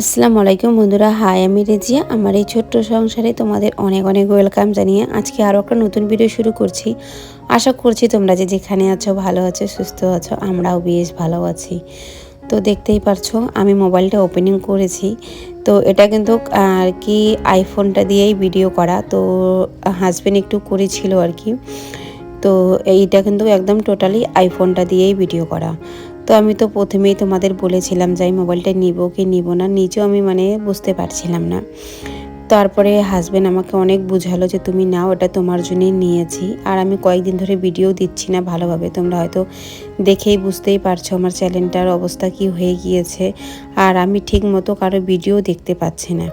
আসসালামু আলাইকুম বন্ধুরা, হাই, আমি রেজিয়া। আমার এই ছোট্ট সংসারে তোমাদের অনেক অনেক ওয়েলকাম জানিয়ে আজকে আরও একটা নতুন ভিডিও শুরু করছি। আশা করছি তোমরা যে যেখানে আছো, ভালো আছো, সুস্থ আছো, আমরাও বেশ ভালো আছি। তো দেখতেই পারছ, আমি মোবাইলটা ওপেনিং করেছি। তো এটা কিন্তু আর কি আইফোনটা দিয়েই ভিডিও করা। তো হাজব্যান্ড একটু করেছিল আর কি। তো এইটা কিন্তু একদম টোটালি আইফোনটা দিয়েই ভিডিও করা। তো আমি তো প্রথমেই তোমাদের বলেছিলাম যে আমি মোবাইলটা নিব কি নিব না, নিজেও আমি মানে বুঝতে পারছিলাম না। তারপরে হাজব্যান্ড আমাকে অনেক বুঝালো যে তুমি নাও এটা তোমার জন্যই নিয়েছি। আর আমি কয়েকদিন ধরে ভিডিও দিচ্ছি না ভালোভাবে, তোমরা হয়তো দেখেই বুঝতেই পারছ আমার চ্যানেলটার অবস্থা কি হয়ে গিয়েছে। আর আমি ঠিক মতো কারও ভিডিও দেখতে পাচ্ছি না।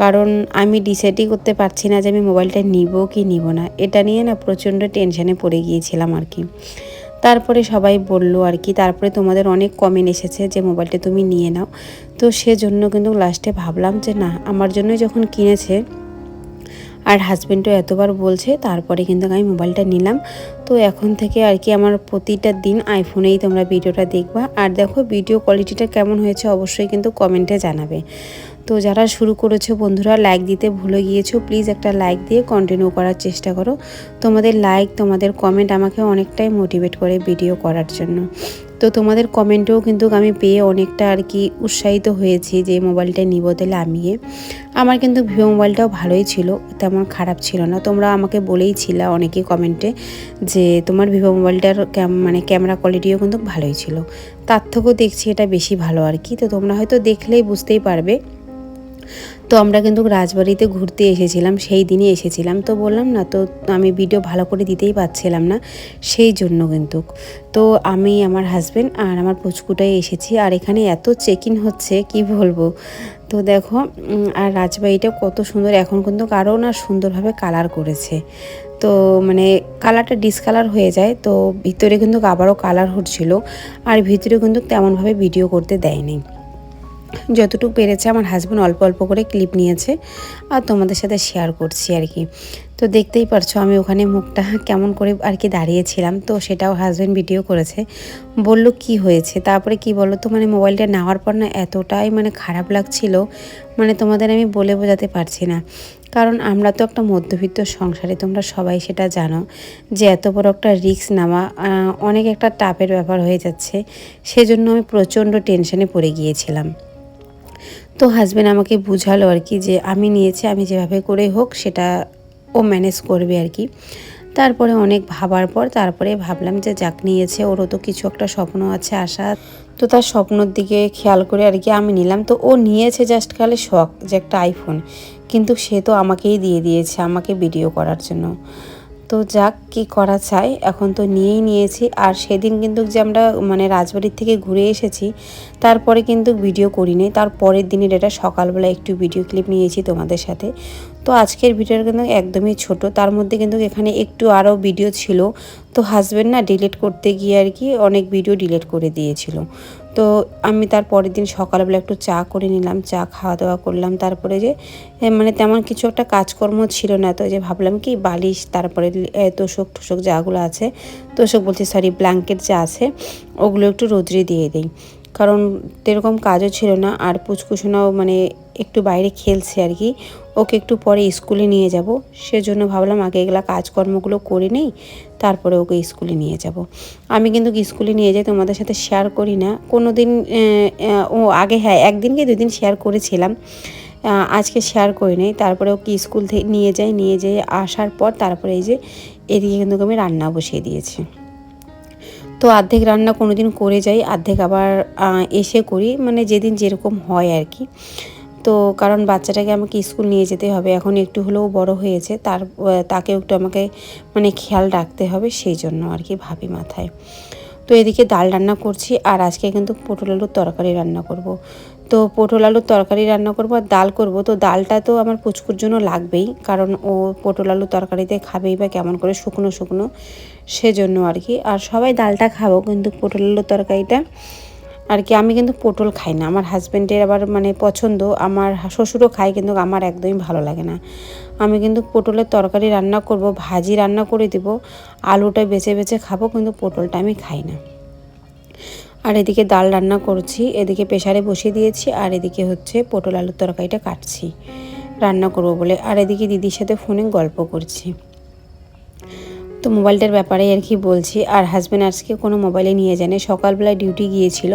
কারণ আমি ডিসাইডই করতে পারছি না যে আমি মোবাইলটা নিব কি নিব না। এটা নিয়ে না প্রচণ্ড টেনশানে পড়ে গিয়েছিলাম আর কি। তারপরে সবাই বলল আর কি, তারপরে তোমাদের অনেক কমেন্ট এসেছে যে মোবাইলটা তুমি নিয়ে নাও। তো সেজন্য কিন্তু লাস্টে ভাবলাম যে না, আমার জন্যই যখন কিনেছে আর হাজব্যান্ডও এতবার বলছে, তারপরে কিন্তু আমি মোবাইলটা নিলাম। তো এখন থেকে আর কি আমার প্রতিটা দিন আইফোনেই তোমরা ভিডিওটা দেখবা। আর দেখো ভিডিও কোয়ালিটিটা কেমন হয়েছে অবশ্যই কিন্তু কমেন্টে জানাবে। তো যারা শুরু করেছ বন্ধুরা লাইক দিতে ভুলে গিয়েছো প্লিজ একটা লাইক দিয়ে কন্টিনিউ করার চেষ্টা করো। তোমাদের লাইক তোমাদের কমেন্ট আমাকে অনেকটাই মোটিভেট করে ভিডিও করার জন্য। তো তোমাদের কমেন্টেও কিন্তু আমি পেয়ে অনেকটা আর কি উৎসাহিত হয়েছি যে মোবাইলটা নিব তাহলে আমিয়ে। আমার কিন্তু ভিভো মোবাইলটাও ভালোই ছিল, তেমন খারাপ ছিল না। তোমরা আমাকে বলেই ছিল অনেকে কমেন্টে যে তোমার ভিভো মোবাইলটার মানে ক্যামেরা কোয়ালিটিও কিন্তু ভালোই ছিল। তার থেকেও দেখছি এটা বেশি ভালো আর কি। তো তোমরা হয়তো দেখলেই বুঝতেই পারবে। তো আমরা কিন্তু রাজবাড়িতে ঘুরতে এসেছিলাম, সেই দিনই এসেছিলাম। তো বললাম, না, তো আমি ভিডিও ভালো করে দিতেই পারছিলাম না। সেই জন্য কিন্তু। তো আমি, আমার হাজব্যান্ড আর আমার পুচকুটাই এসেছি। আর এখানে এত চেক ইন হচ্ছে, কি বলব? তো দেখো আর রাজবাড়িটা কত সুন্দর। এখন কিন্তু কারও না সুন্দরভাবে কালার করেছে। তো মানে কালারটা ডিসকালার হয়ে যায়। তো ভিতরে কিন্তু আবারও কালার হচ্ছিল। আর ভিতরে কিন্তু তেমনভাবে ভিডিও করতে দেয়নি। যতটুকু পেরেছে আমার হাজব্যান্ড অল্প অল্প করে ক্লিপ নিয়েছে আর তোমাদের সাথে শেয়ার করছি আর কি। তো দেখতেই পারছ আমি ওখানে মুখটা কেমন করে আর কি দাঁড়িয়েছিলাম, তো সেটাও হাজব্যান্ড ভিডিও করেছে। বলল, কি হয়েছে? তারপরে কি বলো তো মানে মোবাইলটা নেওয়ার পর না এতটাই মানে খারাপ লাগছিল মানে তোমাদের আমি বলে বোঝাতে পারছি না। কারণ আমরা তো একটা মধ্যবিত্ত সংসারে, তোমরা সবাই সেটা জানো যে এত বড় একটা রিস্ক নেওয়া অনেক একটা টাপের ব্যাপার হয়ে যাচ্ছে। সেজন্য আমি প্রচণ্ড টেনশনে পড়ে গিয়েছিলাম। তো হাজব্যান্ড আমাকে বুঝালো আর কি যে আমি নিয়েছি, আমি যেভাবে করে হোক সেটা ও ম্যানেজ করবে আর কি। তারপরে অনেক ভাবার পর তারপরে ভাবলাম যে যাক নিয়েছে, ওরও তো কিছু একটা স্বপ্ন আছে, আশা। তো তার স্বপ্নর দিকে খেয়াল করে আর কি আমি নিলাম। তো ও নিয়েছে জাস্ট খালি শখ যে একটা আইফোন কিন্তু সে তো আমাকেই দিয়ে দিয়েছে, আমাকে ভিডিও করার জন্য। তো যাক, কি করা চাই এখন তো নিয়েই নিয়েছি। আর সেদিন কিন্তু যে আমরা মানে রাজবাড়ির থেকে ঘুরে এসেছি, তারপরে কিন্তু ভিডিও করিনি। তার পরের দিনের এটা সকালবেলা একটু ভিডিও ক্লিপ নিয়েছি তোমাদের সাথে। তো আজকের ভিডিওটা কিন্তু একদমই ছোট। তার মধ্যে কিন্তু এখানে একটু আরও ভিডিও ছিল। তো হাজব্যান্ড না ডিলিট করতে গিয়ে আর কি অনেক ভিডিও ডিলিট করে দিয়েছিল। তো আমি তার পরের দিন সকালবেলা একটু চা করে নিলাম, চা খাওয়া দাওয়া করলাম। তারপরে যে মানে তেমন কিছু একটা কাজকর্ম ছিল না। তো যে ভাবলাম কি বালিশ, তারপরে তোষক টোষক যাগুলো আছে, তোষক বলছি সরি ব্ল্যাঙ্কেট যা আছে, ওগুলো একটু রোদ্রে দিয়ে দিই। কারণ এরকম কাজও ছিল না, আর পুচকুসোনাও মানে একটু বাইরে খেলছে আর কি। ওকে একটু পরে স্কুলে নিয়ে যাব। সেজন্য ভাবলাম আগে এগুলা কাজকর্মগুলো করে নেই, তারপরে ওকে স্কুলে নিয়ে যাব। আমি কিন্তু স্কুলে নিয়ে যাই, তোমাদের সাথে শেয়ার করি না। কোনো দিন ও আগে হ্যাঁ একদিনকে দুদিন শেয়ার করেছিলাম। আজকে শেয়ার করি নেই। তারপরে ওকে স্কুল থেকে নিয়ে যাই, নিয়ে যেয়ে আসার পর তারপরে এই যে, এদিকে কিন্তু আমি রান্না বসিয়ে দিয়েছি। তো অর্ধেক রান্না কোনো দিন করে যাই, অর্ধেক আবার এসে করি। মানে যেদিন যেরকম হয় আর কি। তো কারণ বাচ্চাটাকে আমাকে স্কুল নিয়ে যেতে হবে। এখন একটু হলেও বড় হয়েছে। তার তাকেও একটু আমাকে মানে খেয়াল রাখতে হবে সেই জন্য আর কি ভাবি মাথায়। তো এদিকে ডাল রান্না করছি। আর আজকে কিন্তু পটল আলুর তরকারি রান্না করব। তো পটল আলুর তরকারি রান্না করব আর ডাল করব। তো ডালটা তো আমার পুচকুর জন্য লাগবেই, কারণ ও পটল আলুর তরকারিতে খাবেই বা কেমন করে শুকনো শুকনো, সেজন্য আর কি। আর সবাই ডালটা খাব, কিন্তু পটল আলুর তরকারিটা আর কি আমি কিন্তু পটল খাই না। আমার হাজব্যান্ডের আবার মানে পছন্দ, আমার শ্বশুরও খায় কিন্তু আমার একদমই ভালো লাগে না। আমি কিন্তু পটলের তরকারি রান্না করব, ভাজি রান্না করে দিব, আলুটা বেছে বেছে খাব, কিন্তু পটলটা আমি খাই না। আর এদিকে ডাল রান্না করছি, এদিকে প্রেশারে বসিয়ে দিয়েছি, আর এদিকে হচ্ছে পটল আলুর তরকারিটা কাটছি, রান্না করব বলে। আর এদিকে দিদির সাথে ফোনে গল্প করছি। তো মোবাইলটার ব্যাপারে আর কি বলছি, আর হাজব্যান্ড আজকে কোনো মোবাইলে নিয়ে জানে সকালবেলা ডিউটি গিয়েছিল,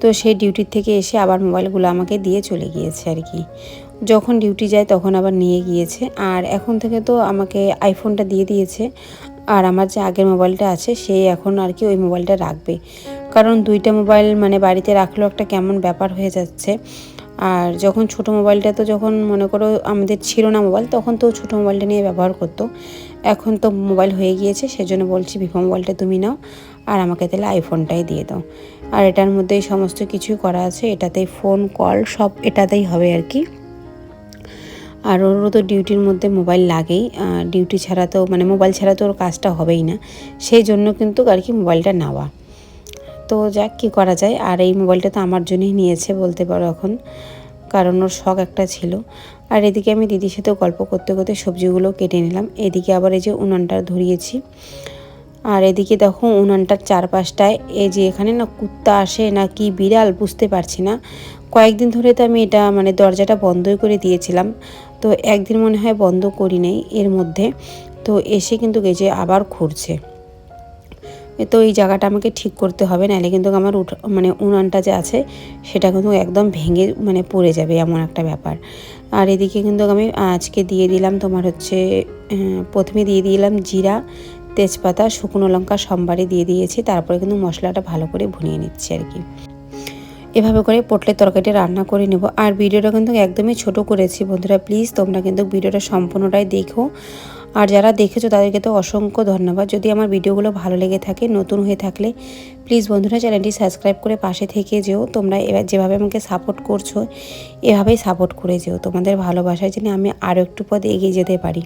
তো সেই ডিউটির থেকে এসে আবার মোবাইলগুলো আমাকে দিয়ে চলে গিয়েছে আর কি। যখন ডিউটি যায় তখন আবার নিয়ে গিয়েছে, আর এখন থেকে তো আমাকে আইফোনটা দিয়ে দিয়েছে আর আমার যে আগের মোবাইলটা আছে, সেই এখন আর কি ওই মোবাইলটা রাখবে। কারণ দুইটা মোবাইল মানে বাড়িতে রাখলেও একটা কেমন ব্যাপার হয়ে যাচ্ছে। আর যখন ছোট মোবাইলটা তো যখন মনে করো আমাদের ছিল না মোবাইল, তখন তো ছোট মোবাইলটা নিয়ে ব্যবহার করতো। এখন তো মোবাইল হয়ে গিয়েছে, সেজন্য বলছি ভিভো মোবাইলটা তুমি নাও আর আমাকে তাহলে আইফোনটাই দিয়ে দাও। আর এটার মধ্যেই সমস্ত কিছুই করা আছে, এটাতেই ফোন কল সব এটাতেই হবে আর কি। আর ওরও তো ডিউটির মধ্যে মোবাইল লাগেই ডিউটি ছাড়া তো মানে মোবাইল ছাড়া তো ওর কাজটা হবেই না। সেই জন্য কিন্তু আর কি মোবাইলটা নেওয়া। তো যাক, কী করা যায়? আর এই মোবাইলটা তো আমার জন্যই নিয়েছে বলতে পারো এখন, কারণ ওর শখ একটা ছিল। আর এদিকে আমি দিদির সাথে গল্প করতে করতে সবজিগুলো কেটে নিলাম। এদিকে আবার এই যে উনানটা ধরিয়েছি। আর এদিকে দেখো উনানটার চারপাশটায়, এই যে এখানে না কুত্তা আসে না কি বিড়াল বুঝতে পারছি না। কয়েকদিন ধরে তো আমি এটা মানে দরজাটা বন্ধই করে দিয়েছিলাম, তো একদিন মনে হয় বন্ধ করি নেই এর মধ্যে, তো এসে কিন্তু গেছে আবার খুঁড়ছে তো এই জায়গাটা আমাকে ঠিক করতে হবে, নাহলে কিন্তু আমার উঠ মানে উনানটা যে আছে সেটা কিন্তু একদম ভেঙে মানে পড়ে যাবে এমন একটা ব্যাপার। আর এদিকে কিন্তু আমি আজকে দিয়ে দিলাম তোমার হচ্ছে প্রথমে দিয়ে দিলাম জিরা তেজপাতা, শুকনো লঙ্কা, সোমবারে দিয়ে দিয়েছি। তারপরে কিন্তু মশলাটা ভালো করে ভুনিয়ে নিচ্ছি আর কি। এভাবে করে পটলের তরকারিটা রান্না করে নেব। আর ভিডিওটা কিন্তু একদমই ছোট করেছি বন্ধুরা, প্লিজ তোমরা কিন্তু ভিডিওটা সম্পূর্ণটাই দেখো। আর যারা দেখেছ তাদেরকে তো অসংখ্য ধন্যবাদ। যদি আমার ভিডিওগুলো ভালো লেগে থাকে, নতুন হয়ে থাকলে প্লিজ বন্ধুরা চ্যানেলটি সাবস্ক্রাইব করে পাশে থেকে যেও। তোমরা এবার যেভাবে আমাকে সাপোর্ট করছ, এভাবেই সাপোর্ট করে যেও। তোমাদের ভালোবাসায় যেন আমি আরও একটু পথ এগিয়ে যেতে পারি।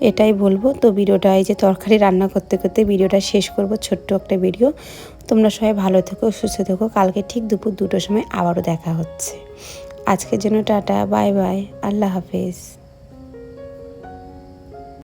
এটাই বলব। তো ভিডিওটা এই যে তরকারি রান্না করতে করতে ভিডিওটা শেষ করব, ছোট্ট একটা ভিডিও। তোমরা সবাই ভালো থেকো, সুস্থ থেকো। কালকে ঠিক দুপুর দুটোর সময় আবারও দেখা হচ্ছে। আজকের জন্য টাটা, বাই বাই, আল্লাহ হাফেজ।